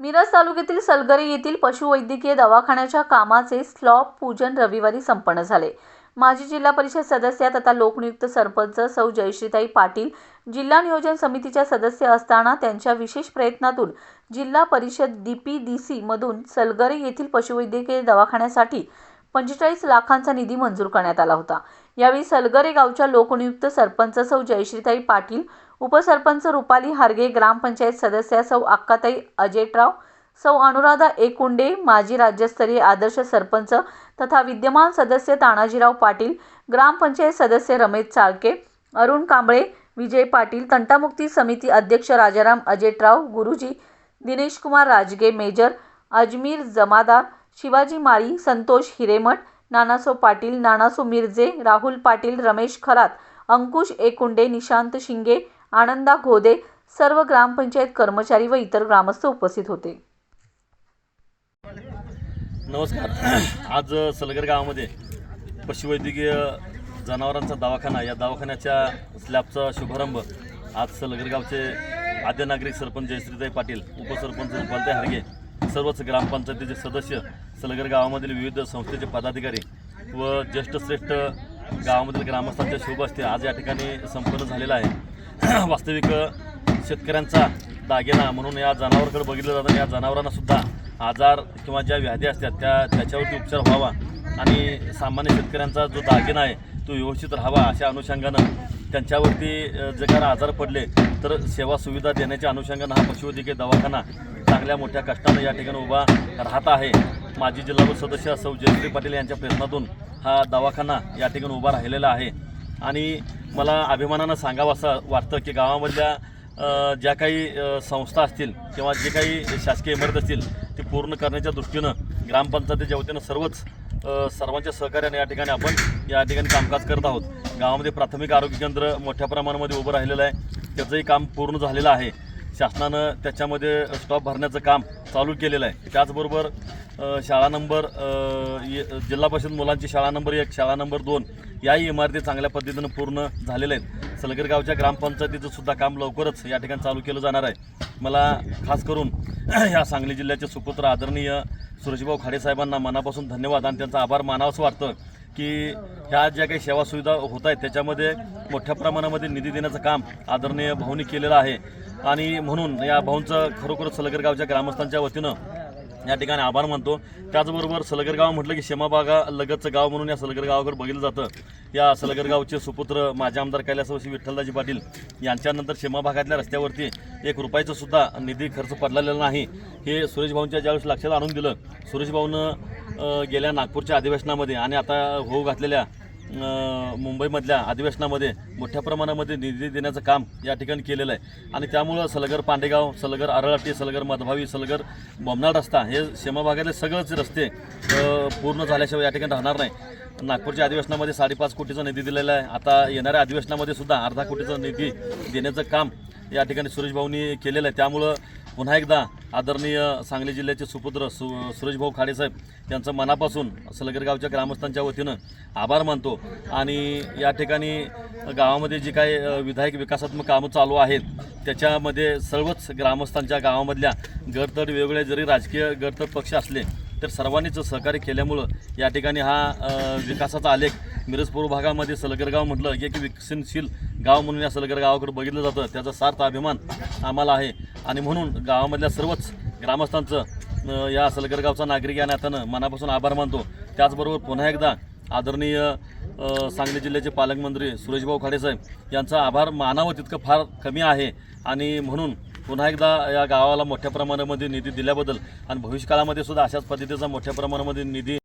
मिरज तालुक्यातील सलगरे येथील पशुवैद्यकीय दवाखान्याच्या कामाचे स्लॉप पूजन रविवारी संपन्न झाले. माजी जिल्हा परिषद सदस्या तथा लोकनियुक्त सरपंच सौ जयश्रीताई पाटील जिल्हा नियोजन समितीच्या सदस्य असताना त्यांच्या विशेष प्रयत्नातून जिल्हा परिषद डीपीडीसी मधून सलगरे येथील पशुवैद्यकीय दवाखान्यासाठी पंचेचाळीस लाखांचा निधी मंजूर करण्यात आला होता. यावेळी सलगरे गावच्या लोकनियुक्त सरपंच सौ जयश्रीताई पाटील उपसरपंच रुपाली हारगे ग्रामपंचायत सदस्या सौ अक्काताई अजेटराव सौ अनुराधा एकुंडे माजी राज्यस्तरीय आदर्श सरपंच तथा विद्यमान सदस्य तानाजीराव पाटील ग्रामपंचायत सदस्य रमेश चाळके अरुण कांबळे विजय पाटील तंटामुक्ती समिती अध्यक्ष राजाराम अजेटराव गुरुजी दिनेशकुमार राजगे मेजर अजमीर जमादार शिवाजी माळी संतोष हिरेमठ नानासो पाटील नानासो मिरजे राहुल पाटील रमेश खरात अंकुश एकुंडे निशांत शिंगे आनंदा घोदे सर्व ग्रामपंचायत कर्मचारी व इतर ग्रामस्थ उपस्थित होते. नमस्कार. आज सलगर गावामध्ये पशुवैद्यकीय जनावरांचा दवाखाना या दवाखान्याच्या स्लॅबचा शुभारंभ आज सलगर गावचे आद्य नागरिक सरपंच जयश्रीताई पाटील उपसरपंच रुपालताई हरगे सर्वच ग्रामपंचायतीचे सदस्य सलगर गावामधील विविध संस्थेचे पदाधिकारी व ज्येष्ठ श्रेष्ठ गावामधील ग्रामस्थांच्या शुभ असते आज या ठिकाणी संपन्न झालेला आहे. वास्तविक शेतकऱ्यांचा दागिना म्हणून या जनावरकडे बघितलं जातं या जनावरांना सुद्धा आजार किंवा ज्या व्याधी असतात त्या त्याच्यावरती उपचार व्हावा. आणि सामान्य शेतकऱ्यांचा जो दागिना आहे तो व्यवस्थित राहावा अशा अनुषंगानं त्यांच्यावरती जर का आजार पडले तर सेवा सुविधा देण्याच्या अनुषंगानं हा पशुवैद्यकीय दवाखाना चांगल्या मोठ्या कष्टानं या ठिकाणी उभा राहत आहे. माजी जिल्हा सदस्य सौ जयश्री पाटील यांच्या प्रयत्नातून हा दवाखाना या ठिकाणी उभा राहिलेला आहे. आणि मला अभिमानानं सांगावं असं वाटतं की गावामधल्या ज्या काही संस्था असतील किंवा जे काही शासकीय इमारत असतील ते पूर्ण करण्याच्या दृष्टीनं ग्रामपंचायतीच्या वतीनं सर्वच सर्वांच्या सहकार्याने या ठिकाणी आपण या ठिकाणी कामकाज करत आहोत. गावामध्ये प्राथमिक आरोग्य केंद्र मोठ्या प्रमाणामध्ये उभं राहिलेलं आहे. त्याचंही काम पूर्ण झालेलं आहे. शासनानं त्याच्यामध्ये स्टॉप भरण्याचं काम चालू केलेलं आहे. त्याचबरोबर शाळा नंबर जिल्हा परिषद मुलांची शाळा नंबर एक शाळा नंबर दोन याही इमारती चांगल्या पद्धतीनं पूर्ण झालेल्या आहेत. सलगर गावच्या ग्रामपंचायतीचं सुद्धा काम लवकरच या ठिकाणी चालू केलं जाणार आहे. मला खास करून ह्या सांगली जिल्ह्याचे सुपुत्र आदरणीय सुरेशभाऊ खाडेसाहेबांना मनापासून धन्यवाद आणि त्यांचा आभार मानावंसं वाटतं की ह्या ज्या काही सेवा सुविधा होत आहेत त्याच्यामध्ये मोठ्या प्रमाणामध्ये निधी देण्याचं काम आदरणीय भाऊनी केलेलं आहे. आणि म्हणून या भाऊंचं खरोखर सलगर गावच्या ग्रामस्थांच्या वतीनं या ठिकाणी आभार मानतो. त्याचबरोबर सलगर गाव म्हटलं की शेमाबागा लगतचं गाव म्हणून या सलगर गावाकडे बघितलं जातं. या सलगर गावचे सुपुत्र माझे आमदार कैलासवासी विठ्ठलदाजी पाटील यांच्यानंतर शेमा भागातल्या रस्त्यावरती एक रुपयाचं सुद्धा निधी खर्च पडलेला नाही. हे सुरेश भाऊंच्या ज्यावेळेस लक्षात आणून दिलं सुरेश भाऊनं गेल्या नागपूरच्या अधिवेशनामध्ये आणि आता होऊ घातलेल्या मुंबईमधल्या अधिवेशनामध्ये मोठ्या प्रमाणामध्ये निधी देण्याचं काम या ठिकाणी केलेलं आहे. आणि त्यामुळं सलगर पांडेगाव सलगर आरळाटी सलगर मधभावी सलगर बोमनाड रस्ता हे सीमाभागातले सगळंच सगळेच रस्ते पूर्ण झाल्याशिवाय या ठिकाणी राहणार नाही. नागपूरच्या अधिवेशनामध्ये साडेपाच कोटीचा निधी दिलेला आहे. आता येणाऱ्या अधिवेशनामध्ये सुद्धा अर्धा कोटीचा निधी देण्याचं काम या ठिकाणी सुरेश भाऊंनी केलेलं आहे. त्यामुळं पुन्हा एकदा आदरणीय सांगली जिल्ह्याचे सुपुत्र सु सुरेशभाऊ खाडेसाहेब यांचं मनापासून सलगरगावच्या ग्रामस्थांच्या वतीनं आभार मानतो. आणि या ठिकाणी गावामध्ये जी काही विधायक विकासात्मक कामं चालू आहेत त्याच्यामध्ये सर्वच ग्रामस्थांच्या गावामधल्या गडतड वेगवेगळे जरी राजकीय गडतड पक्ष असले तर सर्वांनीच सहकार्य केल्यामुळं या ठिकाणी हा विकासाचा आलेख मिरजपूर भागामध्ये सलगरगाव म्हटलं की एक विकसनशील गाव म्हणून या सलगर गावाकडे बघितलं जातं. त्याचा सार्थ अभिमान आम्हाला आहे. आणि म्हणून गावामधल्या सर्वच ग्रामस्थांचं या सलगरगावचा नागरिक या नात्यानं मनापासून आभार मानतो. त्याचबरोबर पुन्हा एकदा आदरणीय सांगली जिल्ह्याचे पालकमंत्री सुरेशभाऊ खाडेसाहेब यांचा आभार मानावं तितकं फार कमी आहे. आणि म्हणून पुन्हा एकदा या गावाला मोठ्या प्रमाणामध्ये निधी दिल्याबद्दल आणि भविष्यकाळामध्ये सुद्धा अशाच पद्धतीचा मोठ्या प्रमाणामध्ये निधी